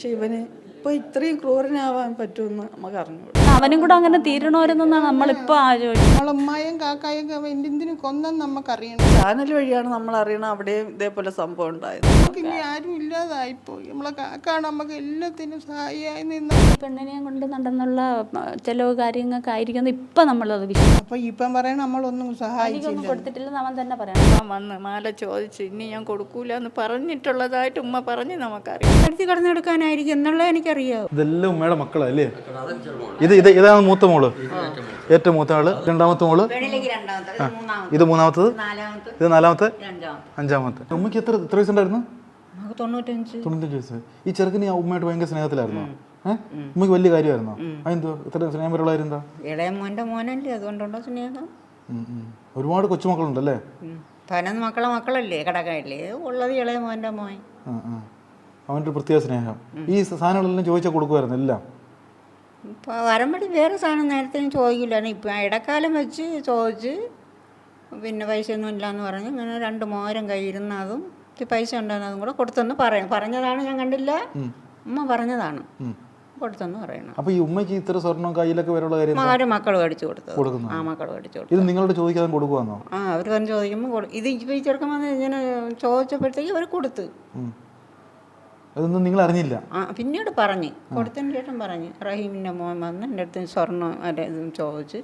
പക്ഷെ ഇവന് ഇപ്പൊ ഇത്രയും ക്രൂരനാവാൻ പറ്റുമെന്ന് നമുക്ക് അറിഞ്ഞു അവനും കൂടെ അങ്ങനെ തീരണമായിരുന്നെന്നാണ് നമ്മളിപ്പോൾ ആലോചിക്കുന്നത് നമ്മളെ ഉമ്മായും കാക്കായും എന്തിനു കൊന്നും നമുക്കറിയണം ചാനൽ വഴിയാണ് നമ്മൾ അറിയണം അവിടെയും ഇതേപോലെ സംഭവം ഉണ്ടായത്. നമുക്ക് ഇനി ആരും ഇല്ലാതായിപ്പോയി നമ്മളെ കാക്കാണ് നമുക്ക് എല്ലാത്തിനും സഹായിയായി നിന്ന പെണ്ണിനെയും കൊണ്ട് നടന്നുള്ള ചിലവ് കാര്യങ്ങൾക്കായിരിക്കും ഇപ്പം നമ്മളത് വിശ്വസിക്കും അപ്പൊ ഇപ്പം പറയണ നമ്മളൊന്നും സഹായിച്ചില്ല കൊടുത്തിട്ടില്ലെന്ന് അവൻ തന്നെ പറയണം. അമ്മ വന്ന് മാല ചോദിച്ച് ഇനി ഞാൻ കൊടുക്കൂല എന്ന് പറഞ്ഞിട്ടുള്ളതായിട്ട് ഉമ്മ പറഞ്ഞ് നമുക്കറിയാം. കടത്തി കടന്നെടുക്കാനായിരിക്കും. എന്നുള്ളത് എനിക്കറിയാം. ഇതെല്ലാം ഉമ്മയുടെ മക്കളല്ലേ? ഇത് ഇത് ഇത് ഇതാണ് മൂത്ത മോൾ? ഏറ്റവും മൂത്ത ആൾ. രണ്ടാമത്തെ മോൾ. ഇത് മൂന്നാമത്തത്? ഇത് നാലാമത്തെ? അഞ്ചാമത്തെ. ഉമ്മയ്ക്ക് എത്ര എത്ര വയസ്സുണ്ടായിരുന്നു? തൊണ്ണൂറ്റഞ്ച്. വയസ്സ്. ഈ ചെറുക്കന് ആ ഉമ്മയായിട്ട് ഭയങ്കര സ്നേഹത്തിലായിരുന്നു? ഏഹ് ഉമ്മയ്ക്ക് വലിയ കാര്യമായിരുന്നു? അതെന്തോ ഇത്ര സ്നേഹം വരെയുള്ളായിരുന്നോ ഇളയ മോന്റെ മോനല്ലേ അതുകൊണ്ടുണ്ടോ സ്നേഹം. ഒരുപാട് കൊച്ചുമക്കളുണ്ടല്ലേ? പതിനൊന്ന് മക്കളെ മക്കളല്ലേ കടക്കായില്ലേ ഉള്ളത് ഇളയ മോന്റെ മോൻ. അവന്റെ പ്രത്യേക സ്നേഹം. ഈ സാധനങ്ങളെല്ലാം ചോദിച്ചാൽ കൊടുക്കുമായിരുന്നു എല്ലാം. ഇപ്പോൾ വരമ്പടി വേറെ സാധനം നേരത്തെ ചോദിക്കില്ലായിരുന്നു. ഇപ്പം ഇടക്കാലം വെച്ച് ചോദിച്ച് പിന്നെ പൈസ ഒന്നും ഇല്ലയെന്ന് പറഞ്ഞ് ഇങ്ങനെ രണ്ട് മോരം കയ്യിരുന്ന അതും പൈസ ഉണ്ടെന്ന് അതും കൂടെ കൊടുത്തെന്ന് പറയണം. പറഞ്ഞതാണ് ഞാൻ കണ്ടില്ല. ഉമ്മ പറഞ്ഞതാണ്. കൊടുത്തെന്ന് പറയണം. അപ്പൊ ഈ ഉമ്മയ്ക്ക് ഇത്ര സ്വർണം കയ്യിലൊക്കെ വരെയുള്ള കാര്യം? ആരും മക്കൾ മേടിച്ചു കൊടുത്തു കൊടുക്കുന്നു. ആ മക്കൾ മേടിച്ചു കൊടുത്തു ഇത് നിങ്ങളോട് ചോദിക്കാതെ കൊടുക്കുവാന്നോ? ആ അവർ വന്ന് ചോദിക്കുമ്പോൾ ഇത് ഇപ്പോൾ ഈ ചെറുക്കൻ വന്ന് ഇങ്ങനെ ചോദിച്ചപ്പോഴത്തേക്ക് അവർ കൊടുത്ത്. അതൊന്നും നിങ്ങൾ അറിഞ്ഞില്ല ആ പിന്നീട് പറഞ്ഞ്. കൊടുത്തതിന് ശേഷം പറഞ്ഞ്. റഹീമിന്റെ മോൻ വന്ന് എന്റെ അടുത്ത് സ്വർണം അല്ലെ ചോദിച്ച്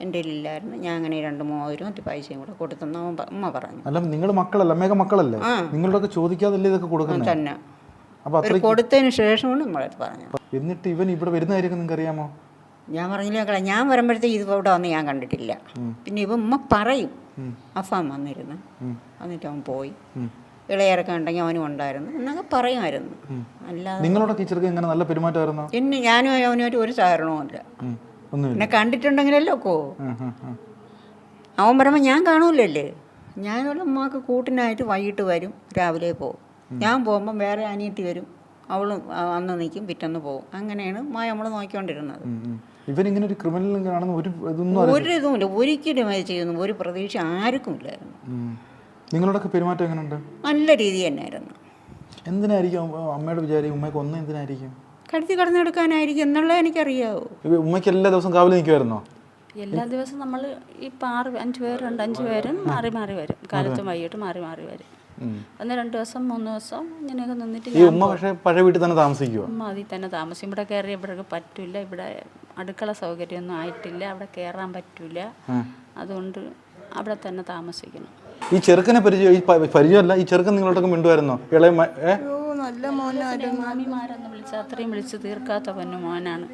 എന്റെ ഇല്ലായിരുന്നു ഞാൻ അങ്ങനെ രണ്ട് മൂവായിരം മറ്റു പൈസയും കൂടെ കൊടുത്തെന്ന് അവൻ പ- ഉമ്മ പറഞ്ഞു. അല്ല നിങ്ങൾ മക്കളല്ല അമ്മയൊക്കെ മക്കളല്ലേ? നിങ്ങളുടെ ഒക്കെ ചോദിക്കാതല്ലേ ഇതൊക്കെ കൊടുക്കുന്നത് തന്നെ. അപ്പൊ കൊടുത്തതിന് ശേഷമാണ് നമ്മളടുത്ത് പറഞ്ഞത്. എന്നിട്ട് ഇവൻ ഇവിടെ വരുന്ന കാര്യമൊക്കെ നിങ്ങൾക്ക് അറിയാമോ ഞാൻ പറഞ്ഞില്ല മക്കളെ ഞാൻ വരുമ്പോഴത്തേക്ക് ഇത് ഇവിടെ വന്ന് ഞാൻ കണ്ടിട്ടില്ല. പിന്നെ ഇവ ഉമ്മ പറയും. അഫാൻ വന്നിരുന്നു. എന്നിട്ട് അവൻ പോയി. ഇളയിറക്കം ഉണ്ടെങ്കിൽ അവനും ഉണ്ടായിരുന്നു എന്നൊക്കെ പറയുമായിരുന്നു. അല്ലാതെ നിങ്ങളുടെ ടീച്ചർക്ക് എങ്ങനെ ഇങ്ങനെ നല്ല പെരുമാറ്റമായിരുന്നു? പിന്നെ ഞാനും അവനുമായിട്ട് ഒരു സഹകരണവും ഇല്ല. ഒന്നുമില്ല. എന്നെ കണ്ടിട്ടുണ്ടെങ്കിലല്ലോ ഒക്കോ. അവൻ പറയുമ്പോൾ ഞാൻ കാണൂലല്ലേ? ഞാനുള്ള അമ്മയ്ക്ക് കൂട്ടിനായിട്ട് വൈകിട്ട് വരും രാവിലെ പോകും. ഞാൻ പോകുമ്പം വേറെ അനിയത്തി വരും അവളും അന്ന് നിൽക്കും പിറ്റന്ന് പോകും. അങ്ങനെയാണ് മായ നമ്മൾ നോക്കിക്കൊണ്ടിരുന്നത്. ഇങ്ങനെ ഒരു ക്രിമിനൽ ഒരു ഇതൊന്നും ഒരു ഇതുമില്ല. ഒരിക്കലും അത് ചെയ്യുന്നു ഒരു പ്രതീക്ഷ ആർക്കും ഇല്ലായിരുന്നു. നിങ്ങളോടൊക്കെ പെരുമാറ്റം എങ്ങനെയുണ്ട് നല്ല രീതി തന്നെയായിരുന്നു. എന്തിനായിരിക്കും അമ്മ- അമ്മയുടെ വിചാരം ഉമ്മയ്ക്ക് ഒന്ന് എന്തിനായിരിക്കും? കടത്തി കടന്നെടുക്കാനായിരിക്കും എന്നുള്ളത് എനിക്കറിയാവൂ. ഉമ്മയ്ക്ക് എല്ലാ ദിവസവും കാവൽ നിൽക്കുമായിരുന്നോ? എല്ലാ ദിവസവും നമ്മൾ ഈ ആറ് അഞ്ച് പേരുണ്ട് അഞ്ച് പേരും മാറി മാറി വരും. കാലത്തും വൈകിട്ട് മാറി മാറി വരും. ഒന്ന് രണ്ട് ദിവസം മൂന്ന് ദിവസം ഇങ്ങനെയൊക്കെ നിന്നിട്ട് ഈ ഉമ്മ പക്ഷേ പഴയ വീട്ടിൽ തന്നെ താമസിക്കുമോ ഉമ്മ അതിൽ തന്നെ താമസിക്കും. ഇവിടെ കയറി ഇവിടെ പറ്റില്ല ഇവിടെ അടുക്കള സൗകര്യമൊന്നും ആയിട്ടില്ല. അവിടെ കയറാൻ പറ്റില്ല അതുകൊണ്ട് അവിടെ തന്നെ താമസിക്കണം ഈ ചെറുക്കനെ പരിചയം ഈ പ- പരിചയമല്ല ഈ ചെറുക്കൻ നിങ്ങളോടൊക്കെ മിണ്ടുമായിരുന്നോ ഇളയ മ- ഏ? നല്ല മോനായിരുന്നു. മാമിമാരെന്ന് വിളിച്ച് അത്രയും വിളിച്ച് തീർക്കാത്ത പൊന്നു മോനാണ്.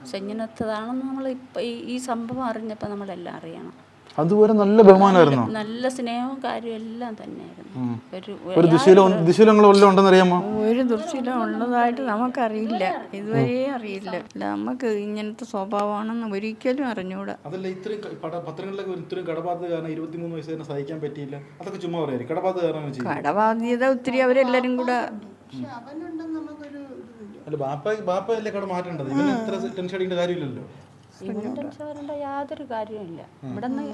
പക്ഷെ ഇങ്ങനത്തതാണെന്ന് നമ്മൾ ഇപ്പം ഈ സംഭവം അറിഞ്ഞപ്പോൾ നമ്മളെല്ലാം അറിയണം. അതുപോലെ നല്ല ബഹുമാനമായിരുന്നു? നല്ല സ്നേഹവും കാര്യവും എല്ലാം തന്നെയായിരുന്നു. ഒരു ഒരു ദുശീലം ദുശീലങ്ങൾ വല്ലതും ഉണ്ടെന്ന് അറിയാമോ ഒരു ദുർശീലം ഉള്ളതായിട്ട് നമുക്കറിയില്ല. ഇതുവരെ അറിയില്ല. നമുക്ക് ഇങ്ങനത്തെ സ്വഭാവമാണെന്ന് ഒരിക്കലും അറിഞ്ഞൂടാ. അതല്ല ഇത്രയും പത്രങ്ങളിലൊക്കെ ഇത്രയും കടബാധ്യത കാരണം ഇരുപത്തിമൂന്ന് വയസ്സ് തന്നെ സഹിക്കാൻ പറ്റിയില്ല. അതൊക്കെ ചുമ്മാ പറയാം. കടബാധ്യത കാരണം കടബാധ്യത ഒത്തിരി അവരെല്ലാരും കൂടെ അല്ല ബാപ്പ ബാപ്പ അല്ലേ കട മാറ്റേണ്ടത്? ഇവന് ഇത്ര ടെൻഷൻ അടിക്കേണ്ട കാര്യമില്ലല്ലോ. വരേണ്ട യാതൊരു കാര്യമില്ല ഇവിടെ നിന്ന്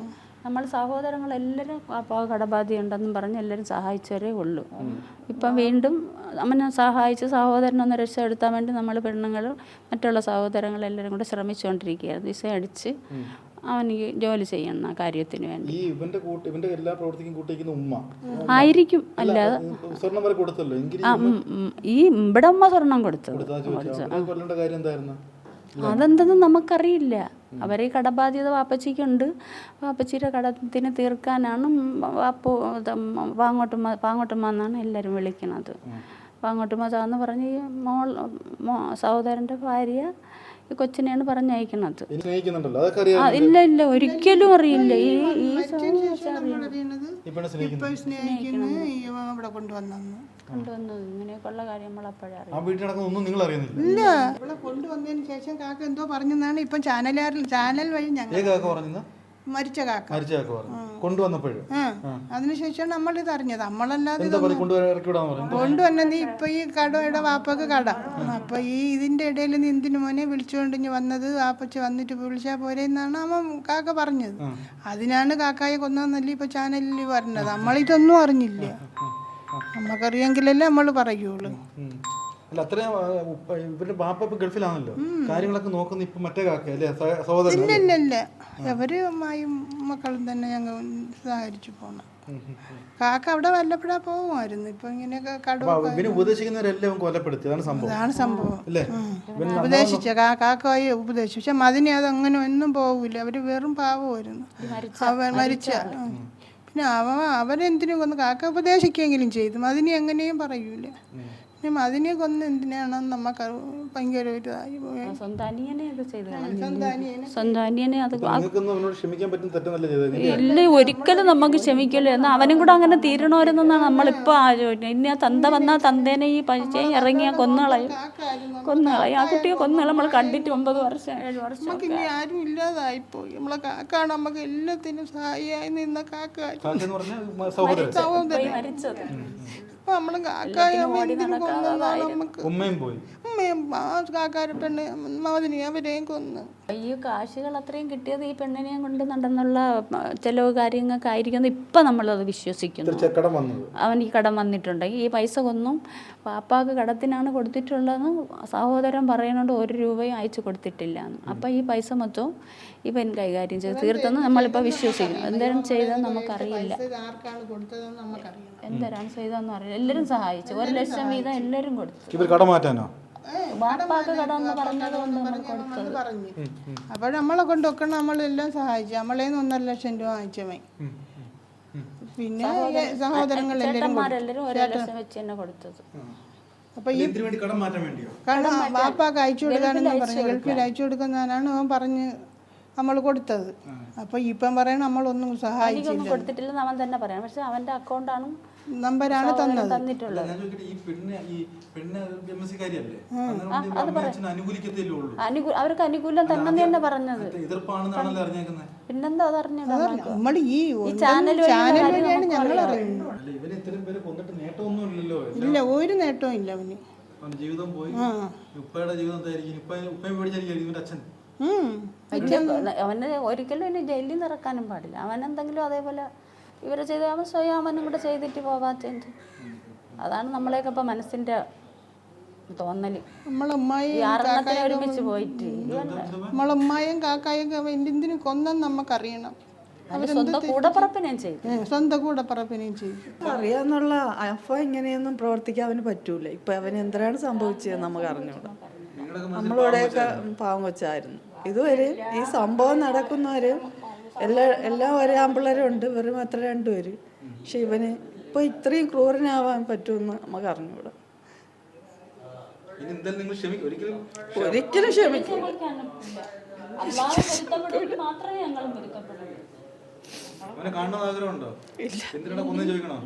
നമ്മൾ സഹോദരങ്ങളെല്ലാവരും ഉണ്ടെന്നും പറഞ്ഞ് എല്ലാവരും സഹായിച്ചവരേ ഉള്ളൂ. ഇപ്പം വീണ്ടും അമ്മനെ സഹായിച്ച് സഹോദരനൊന്ന് രക്ഷപ്പെടുത്താൻ വേണ്ടി നമ്മൾ പെണ്ണുങ്ങൾ മറ്റുള്ള സഹോദരങ്ങളെല്ലാവരും കൂടെ ശ്രമിച്ചുകൊണ്ടിരിക്കുകയായിരുന്നു ദിശ അടിച്ച് അവനിക്ക് ജോലി ചെയ്യുന്ന കാര്യത്തിന് വേണ്ടി. ഈ ഇവന്റെ കൂട്ട് ഇവന്റെ എല്ലാ പ്രവർത്തിക്കും കൂട്ടിക്കുന്ന ഉമ്മ. ആയിരിക്കും. അല്ലാതെ സ്വർണം വരെ കൊടുത്തല്ലോ. ഈ ഇവിടെ ഉമ്മ സ്വർണം കൊടുത്തു കൊടുത്താ അവനെ കാര്യം എന്തായിരുന്നു? അതെന്തെന്ന് നമുക്കറിയില്ല. അവരെ കടബാധ്യത വാപ്പച്ചിക്കുണ്ട്. വാപ്പച്ചിയുടെ കടത്തിന് തീർക്കാനാണ് വാപ്പു പാങ്ങോട്ടുമ്മ പാങ്ങോട്ടുമ്മ എന്നാണ് എല്ലാവരും വിളിക്കുന്നത് പാങ്ങോട്ടുമ്മ എന്ന് പറഞ്ഞ് ഈ മോൾ സഹോദരന്റെ ഭാര്യ ഈ കൊച്ചിനെയാണ് പറഞ്ഞയക്കണത്. ഇല്ല ഇല്ല ഒരിക്കലും അറിയില്ല. ഈ ഈ കൊണ്ടുവന്നത്. ഇങ്ങനെയൊക്കെയുള്ള കാര്യം നമ്മൾ അപ്പോഴേ അറിയാം. ആ വീട്ടിൽ നിങ്ങൾ അറിയുന്നില്ല. ഇല്ല. ഇവിടെ കൊണ്ടുവന്നതിന് ശേഷം കാക്ക എന്തോ പറഞ്ഞെന്നാണ് ഇപ്പം ചാനലുകാരിൽ ചാനൽ വഴി ഞങ്ങൾ മരിച്ച കാക്ക മരിച്ച കാക്ക പറഞ്ഞു. കൊണ്ടുവന്നപ്പോഴും? അതിനുശേഷം നമ്മൾ ഇത് അറിഞ്ഞത്. നമ്മളല്ലാതെ കൊണ്ടുവന്ന നീ ഇപ്പൊ ഈ കടയുടെ വാപ്പക്ക് കട. അപ്പൊ ഈ ഇതിന്റെ ഇടയിൽ നീ എന്തിനു മോനെ വിളിച്ചുകൊണ്ട് ഇനി വന്നത്? വാപ്പച്ച് വന്നിട്ട് വിളിച്ചാ പോരെ എന്നാണ് അവൻ കാക്ക പറഞ്ഞത്. അതിനാണ് കാക്കായി കൊന്നതെന്നല്ലേ ഇപ്പൊ ചാനലിൽ പറഞ്ഞത്. നമ്മളിതൊന്നും അറിഞ്ഞില്ല. നമുക്കറിയെങ്കിലല്ലേ നമ്മൾ പറയുള്ളൂ. അല്ല അത്രയും ഇവരുടെ ബാപ്പ ഇപ്പൊ ഗൾഫിലാണല്ലോ. കാര്യങ്ങളൊക്കെ നോക്കുന്ന ഇപ്പൊ മറ്റേ കാക്ക അല്ലേ? സഹോദരൻ ഇല്ല ഇല്ല ഇല്ല. അവർ അമ്മായും മക്കളും തന്നെ ഞങ്ങൾ സഹകരിച്ചു പോണം. കാക്ക അവിടെ വല്ലപ്പോഴാ പോകുമായിരുന്നു. ഇപ്പൊ ഇവന് ഉപദേശിക്കുന്നവരെല്ലാം കൊലപ്പെടുത്തി. അതാണ് സംഭവം. അതാണ് സംഭവം. അല്ലേ? ഉപദേശിച്ച കാക്കായി ഉപദേശിച്ചു. പക്ഷെ മതിനെ അത് അങ്ങനെ ഒന്നും പോകില്ല അവർ വെറും പാവമായിരുന്നു. അവൻ മരിച്ച പിന്നെ അവ അവരെന്തിനു കൊന്ന് കാക്ക ഉപദേശിക്കെങ്കിലും ചെയ്തു. മതിനെ എങ്ങനെയും പറയൂല. പിന്നെ മതിനെ കൊന്ന് എന്തിനാണെന്ന് നമുക്ക് ഭയങ്കര ഒരു പോയി. ഇല്ല ഒരിക്കലും നമുക്ക് ക്ഷമിക്കില്ല. എന്നാൽ അവനും കൂടെ അങ്ങനെ തീരണോരെന്നാണ് നമ്മളിപ്പോൾ ആലോചിക്കുന്നത് ഇനി ആ തന്ത വന്നാൽ തന്തേനെ ഈ പൈസയും ഇറങ്ങിയ കൊന്നളയും. കൊന്നളയും. ആ കുട്ടിയെ കൊന്നള നമ്മൾ കണ്ടിട്ട് ഒമ്പത് വർഷം ഏഴ് വർഷം നമുക്ക് ഇനി ആരും ഇല്ലാതായിപ്പോയി. നമ്മളെ കാക്കാണ് നമുക്ക് എല്ലാത്തിനും സഹായിയായി നിന്ന കാക്ക. സഹോദരൻ. അപ്പൊ നമ്മൾ കാക്കായ എന്തിനു കൊന്നതാണ് നമുക്ക്. ഉമ്മയും പോയി. പെണ്ണ് മതിനി അവരെയും കൊന്ന്. ഈ കാശുകൾ അത്രയും കിട്ടിയത് ഈ പെണ്ണിനെയും കൊണ്ട് നടന്നുള്ള ചിലവ് കാര്യങ്ങൾക്കായിരിക്കും ഇപ്പം നമ്മളത് വിശ്വസിക്കുന്നു. അവൻ ഈ കടം വന്നിട്ടുണ്ട്. ഈ പൈസ കൊന്നും പാപ്പാക്ക് കടത്തിനാണ് കൊടുത്തിട്ടുള്ളതെന്ന് സഹോദരൻ പറയുന്നുണ്ട് ഒരു രൂപയും അയച്ചു കൊടുത്തിട്ടില്ല അപ്പൊ ഈ പൈസ മൊത്തവും ഇവൻ കൈകാര്യം ചെയ്ത് തീർത്തെന്ന് നമ്മളിപ്പോൾ വിശ്വസിക്കുന്നു. എന്തേലും ചെയ്തെന്ന് നമുക്കറിയില്ല. എന്തരാണ് ചെയ്തതെന്ന് അറിയില്ല. എല്ലാവരും സഹായിച്ചു. ഒരു ലക്ഷം വീതം എല്ലാരും കൊടുത്തു. ഇവർ ബാപ്പാക്ക് കടം എന്ന് പറഞ്ഞത് കൊണ്ട് നമ്മൾ കൊടുത്തത്. പറഞ്ഞു. അപ്പോൾ നമ്മളെ കൊണ്ടൊക്കെ നമ്മളെല്ലാം സഹായിച്ചു. നമ്മളേന്ന് ഒന്നര ലക്ഷം രൂപ വാങ്ങിച്ചവൻ പിന്നെ സഹോദരങ്ങളെല്ലാവരും ഒരു ലക്ഷം വെച്ച് തന്നെ കൊടുത്തത്. അപ്പൊ ഈ വേണ്ടി കടം മാറ്റാൻ വേണ്ടിയോ? കാരണം വാപ്പാക്ക് അയച്ചു കൊടുക്കാനെന്ന് പറഞ്ഞു. ഗൾഫിൽ അയച്ചു കൊടുക്കുന്നതിനാണ് അവൻ പറഞ്ഞ് നമ്മൾ കൊടുത്തത്. അപ്പൊ ഇപ്പം പറയണ നമ്മളൊന്നും സഹായിച്ചില്ല. കൊടുത്തിട്ടില്ല അവൻ തന്നെ പറയാം പക്ഷെ അവന്റെ അക്കൗണ്ടാണ് നമ്പരാണ് തന്നത്. തന്നിട്ടുള്ളത്. അവർക്ക് അനുകൂലം തന്നെ തന്നെ പറഞ്ഞത്. പിന്നെന്താ അതറിഞ്ഞത് നമ്മൾ ഈ ചാനൽ വഴിയാണ് ഞങ്ങൾ. അറിയുന്നത്. ഇല്ല ഒരു നേട്ടവും ഇല്ല അവന്. അവന്റെ ജീവിതം പോയി. ഉപ്പയുടെ ജീവിതം എന്തായിരിക്കും? ഉപ്പ ഉപ്പയും പേടിച്ചായിരിക്കും ഇവന്റെ അച്ഛൻ. അവന് ഒരിക്കലും ജയിലിൽ നിന്ന് ഇറക്കാനും പാടില്ല. അവൻ എന്തെങ്കിലും അതേപോലെ ഇവരെ ചെയ്ത് അവൻ സ്വയം അവനും കൂടെ ചെയ്തിട്ട് പോവാത്തത്. അതാണ് നമ്മളെയൊക്കെ ഇപ്പൊ മനസ്സിന്റെ തോന്നൽ. നമ്മളെ ഉമ്മായി ഈ ഒരുമിച്ച് പോയിട്ട്. നമ്മളമ്മായും കാക്കായും അവൻ എന്തിനു കൊന്നെന്ന് നമുക്കറിയണം. സ്വന്തം കൂടപ്പറപ്പിനെയും ചെയ്തു. അറിയാന്നുള്ള അഫ ഇങ്ങനെയൊന്നും പ്രവർത്തിക്കാൻ അവന് പറ്റൂല. ഇപ്പൊ അവന് എന്തിനാണ് സംഭവിച്ചത് നമുക്ക് അറിഞ്ഞൂടാ. നമ്മളിവിടെയൊക്കെ പാവം കൊച്ചായിരുന്നു. ഇതുവരെ ഈ സംഭവം നടക്കുന്നവര് എല്ലാ എല്ലാ ഒരേ ആമ്പിള്ളേരും ഉണ്ട് വെറും അത്ര രണ്ടുപേര് പക്ഷെ ഇവന് ഇപ്പൊ ഇത്രയും ക്രൂരനാവാൻ പറ്റുമെന്ന് നമുക്ക് അറിഞ്ഞൂടാ. ഒരിക്കലും ഒരിക്കലും ക്ഷമിക്കും അവനെ കാണണമെന്ന് ആഗ്രഹമുണ്ടോ? കൊന്നു ചോദിക്കണോ?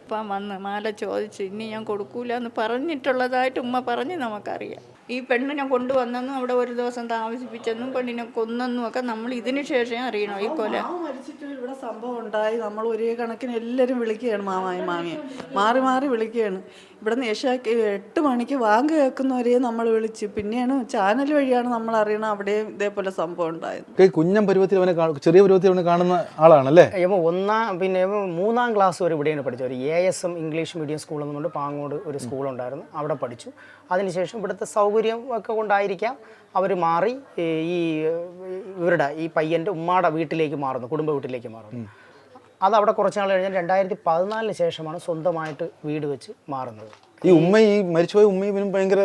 ഇപ്പം വന്ന് മാല ചോദിച്ച് ഇനി ഞാൻ കൊടുക്കൂല എന്ന് പറഞ്ഞിട്ടുള്ളതായിട്ട് ഉമ്മ പറഞ്ഞ് നമുക്കറിയാം. ഈ പെണ്ണിനെ കൊണ്ടുവന്നെന്നും അവിടെ ഒരു ദിവസം താമസിപ്പിച്ചെന്നും പെണ്ണിനെ കൊന്നെന്നും ഒക്കെ നമ്മൾ ഇതിന് ശേഷം അറിയണം ഈ കൊല. മരിച്ചിട്ട് ഇവിടെ സംഭവം ഉണ്ടായി. നമ്മൾ ഒരേ കണക്കിന് എല്ലാവരും വിളിക്കുകയാണ് മാമായി മാമിയെ മാറി മാറി വിളിക്കുകയാണ്. ഇവിടെ നിന്ന് ഏഷ്യാക്ക് എട്ട് മണിക്ക് വാങ്ക് കേൾക്കുന്നവരെ നമ്മൾ വിളിച്ചു. പിന്നെയാണ് ചാനൽ വഴിയാണ് നമ്മൾ അറിയണം അവിടെയും ഇതേപോലെ സംഭവം ഉണ്ടായത്. കുഞ്ഞം കുഞ്ഞൻ പരുവത്തിൽ അവനെ ചെറിയ പരുവത്തിൽ അവനെ കാണുന്ന ആളാണല്ലേ? ഇവൻ ഒന്നാം പിന്നെ മൂന്നാം ക്ലാസ് വരെ ഇവിടെയാണ് പഠിച്ചത്. ഒരു A S M English medium school എന്നുകൊണ്ട് പാങ്ങോട് ഒരു സ്കൂളുണ്ടായിരുന്നു അവിടെ പഠിച്ചു. അതിനുശേഷം ഇവിടുത്തെ സൗകര്യം ഒക്കെ കൊണ്ടായിരിക്കാം അവർ മാറി ഈ ഇവരുടെ ഈ പയ്യന്റെ ഉമ്മാടെ വീട്ടിലേക്ക് മാറുന്നു കുടുംബ വീട്ടിലേക്ക് മാറുന്നു. അത് അവിടെ കുറച്ച് നാൾ കഴിഞ്ഞാൽ രണ്ടായിരത്തി പതിനാലിന് ശേഷമാണ് സ്വന്തമായിട്ട് വീട് വെച്ച് മാറുന്നത്. ഈ ഉമ്മ ഈ മരിച്ചുപോയ ഉമ്മയും ഭയങ്കര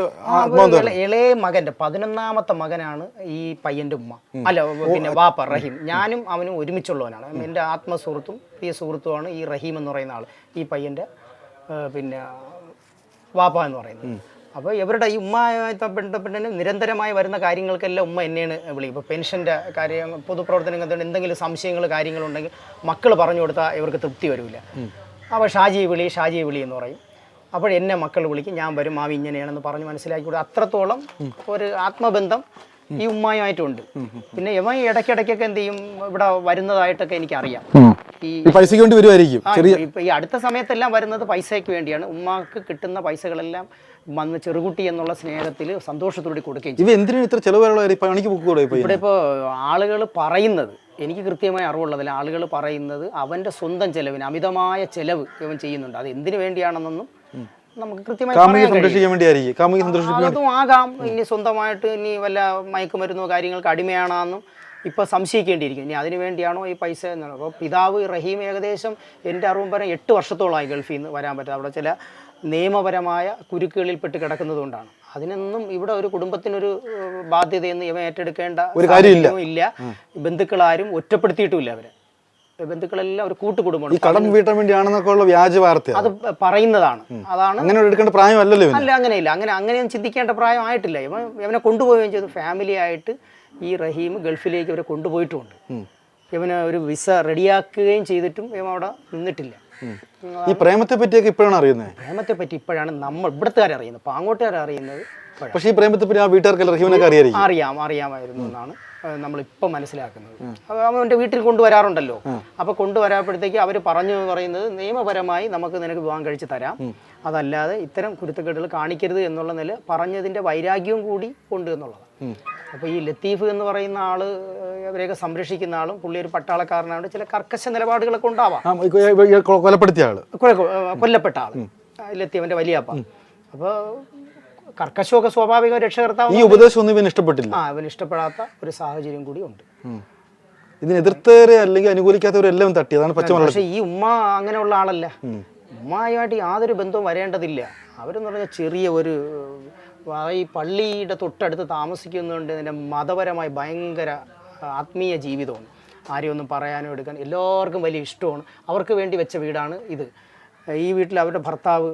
ഇളയ മകന്റെ പതിനൊന്നാമത്തെ മകനാണ് ഈ പയ്യന്റെ ഉമ്മ. അല്ല പിന്നെ വാപ്പ റഹീം. ഞാനും അവനും ഒരുമിച്ചുള്ളവനാണ്. എന്റെ ആത്മസുഹൃത്തും പ്രിയ സുഹൃത്തുമാണ് ഈ റഹീം എന്ന് പറയുന്ന ആൾ. ഈ പയ്യന്റെ പിന്നെ വാപ്പ എന്ന് പറയുന്നത്. അപ്പോൾ ഇവരുടെ ഈ ഉമ്മയുമായി ബന്ധപ്പെട്ട് നിരന്തരമായി വരുന്ന കാര്യങ്ങൾക്കെല്ലാം ഉമ്മ എന്നെയാണ് വിളിക്കും ഇപ്പോൾ പെൻഷന്റെ കാര്യം പൊതുപ്രവർത്തനങ്ങൾ എന്തെങ്കിലും സംശയങ്ങൾ കാര്യങ്ങളുണ്ടെങ്കിൽ മക്കൾ പറഞ്ഞു കൊടുത്താൽ ഇവർക്ക് തൃപ്തി വരില്ല അപ്പോൾ ഷാജി വിളി ഷാജി വിളി എന്ന് പറയും. അപ്പോൾ എന്നെ മക്കൾ വിളിക്കും ഞാൻ വരും മാവി ഇങ്ങനെയാണെന്ന് പറഞ്ഞ് മനസ്സിലാക്കി കൊടുക്കും അത്രത്തോളം ഒരു ആത്മബന്ധം ഈ ഉമ്മായുമായിട്ടുണ്ട്. പിന്നെ ഇവൻ ഇടയ്ക്കിടയ്ക്കൊക്കെ എന്ത് ചെയ്യും? ഇവിടെ വരുന്നതായിട്ടൊക്കെ എനിക്കറിയാം. ഈ പൈസയ്ക്ക് വേണ്ടി വരുമായിരിക്കും ഈ അടുത്ത സമയത്തെല്ലാം വരുന്നത് പൈസയ്ക്ക് വേണ്ടിയാണ്. ഉമ്മാക്ക് കിട്ടുന്ന പൈസകളെല്ലാം വന്ന് ചെറുകുട്ടി എന്നുള്ള സ്നേഹത്തിൽ സന്തോഷത്തോടെ കൊടുക്കുകയും ചെയ്യും ഇവ എന്തിനാണ് ഇത്ര ചെലവുള്ള പണിക്ക് ഇവിടെ ഇപ്പോൾ ആളുകൾ പറയുന്നത് എനിക്ക് കൃത്യമായ അറിവുള്ളതിൽ ആളുകൾ പറയുന്നത് അവന്റെ സ്വന്തം ചെലവിന് അമിതമായ ചെലവ് ഇവൻ ചെയ്യുന്നുണ്ട്. അത് എന്തിനു വേണ്ടിയാണെന്നൊന്നും നമുക്ക് കൃത്യമായി അതും ആകാം. ഇനി സ്വന്തമായിട്ട് ഇനി വല്ല മയക്കുമരുന്നോ കാര്യങ്ങൾക്ക് അടിമയാണെന്നും ഇപ്പൊ സംശയിക്കേണ്ടിയിരിക്കും ഇനി അതിനു വേണ്ടിയാണോ ഈ പൈസ എന്നുള്ളത്? അപ്പോൾ പിതാവ് റഹീം ഏകദേശം എന്റെ അറിവും പറയാൻ എട്ട് വർഷത്തോളമായി ഗൾഫിൽ നിന്ന് വരാൻ പറ്റും അവിടെ ചില നിയമപരമായ കുരുക്കുകളിൽപ്പെട്ട് കിടക്കുന്നതുകൊണ്ടാണ്. അതിനൊന്നും ഇവിടെ ഒരു കുടുംബത്തിനൊരു ബാധ്യതയെന്ന് ഇവ ഏറ്റെടുക്കേണ്ട ഒരു കാര്യമില്ല. ഇല്ല ബന്ധുക്കളാരും ഒറ്റപ്പെടുത്തിയിട്ടുമില്ല അവരെ. ബന്ധുക്കളെല്ലാം ഒരു ഈ കൂട്ടുകുടുംബമാണ് കടം വീട്ടാൻ വേണ്ടിയാണെന്നൊക്കെ ഉള്ള വ്യാജ വാർത്ത അത് പറയുന്നതാണ്. അതാണ് അങ്ങനെ എടുക്കേണ്ട പ്രായമല്ലല്ലോ അല്ല അങ്ങനെയില്ല. അങ്ങനെ അങ്ങനെയൊന്നും ചിന്തിക്കേണ്ട പ്രായമായിട്ടില്ല. ഇവൻ ഇവനെ കൊണ്ടുപോവുകയും ചെയ്തു. ഫാമിലി ആയിട്ട് ഈ റഹീം ഗൾഫിലേക്ക് ഇവരെ കൊണ്ടുപോയിട്ടുമുണ്ട് ഇവന് ഒരു വിസ റെഡിയാക്കുകയും ചെയ്തിട്ടും ഇവൻ അവിടെ നിന്നിട്ടില്ല. ഈ പ്രേമത്തെ പറ്റിയൊക്കെ ഇപ്പോഴാണ് അറിയുന്നത് പ്രേമത്തെ പറ്റി ഇപ്പോഴാണ് നമ്മൾ ഇവിടുത്തുകാർ അറിയുന്നത്. പാങ്ങോട്ടുകാർ അറിയുന്നത് പക്ഷെ ഈ പ്രേമത്തെ പറ്റി ആ വീട്ടുകാർക്ക് റഹീമിനൊക്കെ അറിയാം അറിയാം അറിയാമായിരുന്നു എന്നാണ് നമ്മളിപ്പോൾ മനസ്സിലാക്കുന്നത്. അവന്റെ വീട്ടിൽ കൊണ്ടുവരാറുണ്ടല്ലോ. അപ്പോൾ കൊണ്ടുവരാപ്പോഴത്തേക്ക് അവർ പറഞ്ഞു എന്ന് പറയുന്നത് നിയമപരമായി നമുക്ക് നിനക്ക് വിവാഹം കഴിച്ച് തരാം. അതല്ലാതെ ഇത്തരം കുരുത്തക്കേടുകൾ കാണിക്കരുത് എന്നുള്ള നില പറഞ്ഞതിന്റെ വൈരാഗ്യവും കൂടി ഉണ്ട് എന്നുള്ളതാണ്. അപ്പോൾ ഈ ലത്തീഫ് എന്ന് പറയുന്ന ആൾ ഇവരെയൊക്കെ അവരെയൊക്കെ സംരക്ഷിക്കുന്ന ആളും പുള്ളി ഒരു പട്ടാളക്കാരനാണ് ചില കർക്കശ നിലപാടുകളൊക്കെ ഉണ്ടാവാം. കൊലപ്പെടുത്തിയ ആൾ. ലത്തീഫിന്റെ വലിയ അപ്പ അപ്പൊ ലത്തീഫിന്റെ വലിയപ്പ. അപ്പോൾ കർക്കശമൊക്കെ സ്വാഭാവികം രക്ഷകർത്താവ് ഈ ഉപദേശം ഒന്നും ഇവന് ഇഷ്ടപ്പെട്ടില്ല. ആ ഇവന് ഇഷ്ടപ്പെടാത്ത ഒരു സാഹചര്യം കൂടി ഉണ്ട്. ഇതിന് എതിർത്തവരെ അല്ലെങ്കിൽ അനുകൂലിക്കാത്തവരെല്ലാം തട്ടി. അതാണ് പച്ചമല പക്ഷേ ഈ ഉമ്മ അങ്ങനെയുള്ള ആളല്ല. ഉമ്മയുമായിട്ട് യാതൊരു ബന്ധവും വരേണ്ടതില്ല. അവരെന്ന് പറഞ്ഞാൽ ചെറിയ ഒരു ഈ പള്ളിയുടെ തൊട്ടടുത്ത് താമസിക്കുന്നുണ്ട് ഇതിന്റെ മതപരമായി ഭയങ്കര ആത്മീയ ജീവിതമാണ്. ആരെയും ഒന്നും പറയാനോ എടുക്കാൻ എല്ലാവർക്കും വലിയ ഇഷ്ടമാണ്. അവർക്ക് വേണ്ടി വെച്ച വീടാണ് ഇത്. ഈ വീട്ടിൽ അവരുടെ ഭർത്താവ്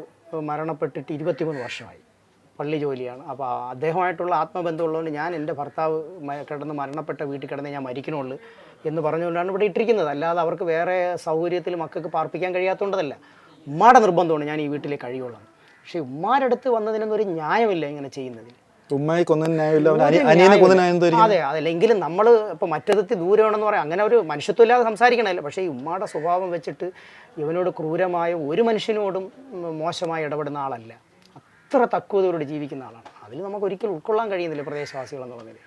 മരണപ്പെട്ടിട്ട് ഇരുപത്തിമൂന്ന് വർഷമായി പള്ളി ജോലിയാണ്. അപ്പോൾ അദ്ദേഹമായിട്ടുള്ള ആത്മബന്ധമുള്ളതുകൊണ്ട് ഞാൻ എന്റെ ഭർത്താവ് കിടന്ന് മരണപ്പെട്ട വീട്ടിൽ കിടന്നേ ഞാൻ മരിക്കണുള്ളൂ എന്ന് പറഞ്ഞുകൊണ്ടാണ് ഇവിടെ ഇട്ടിരിക്കുന്നത്. അല്ലാതെ അവർക്ക് വേറെ സൗകര്യത്തിൽ മക്കൾക്ക് പാർപ്പിക്കാൻ കഴിയാത്തതുകൊണ്ടതല്ല. ഉമ്മയുടെ നിർബന്ധമാണ് ഞാൻ ഈ വീട്ടിലെ കഴിയുള്ളൂ പക്ഷേ ഉമ്മാരടുത്ത് വന്നതിനൊന്നും ഒരു ന്യായമില്ല ഇങ്ങനെ ചെയ്യുന്നതിൽ. ഉമ്മയെ കൊന്നതിന് ന്യായമില്ല അനിയനെ അതെ അതല്ലെങ്കിലും നമ്മൾ ഇപ്പോൾ മറ്റേതെത്തി ദൂരമാണെന്ന് പറയാം അങ്ങനെ ഒരു മനുഷ്യത്വം ഇല്ലാതെ സംസാരിക്കണമല്ലോ. പക്ഷേ ഈ ഉമ്മയുടെ സ്വഭാവം വെച്ചിട്ട് ഇവനോട് ക്രൂരമായ ഒരു മനുഷ്യനോടും മോശമായി ഇടപെടുന്ന ആളല്ല. അത്ര തക്കുവതയോട് ജീവിക്കുന്ന ആളാണ്. അതിൽ നമുക്ക് ഒരിക്കലും ഉൾക്കൊള്ളാൻ കഴിയുന്നില്ല പ്രദേശവാസികൾ എന്ന് നിലയിൽ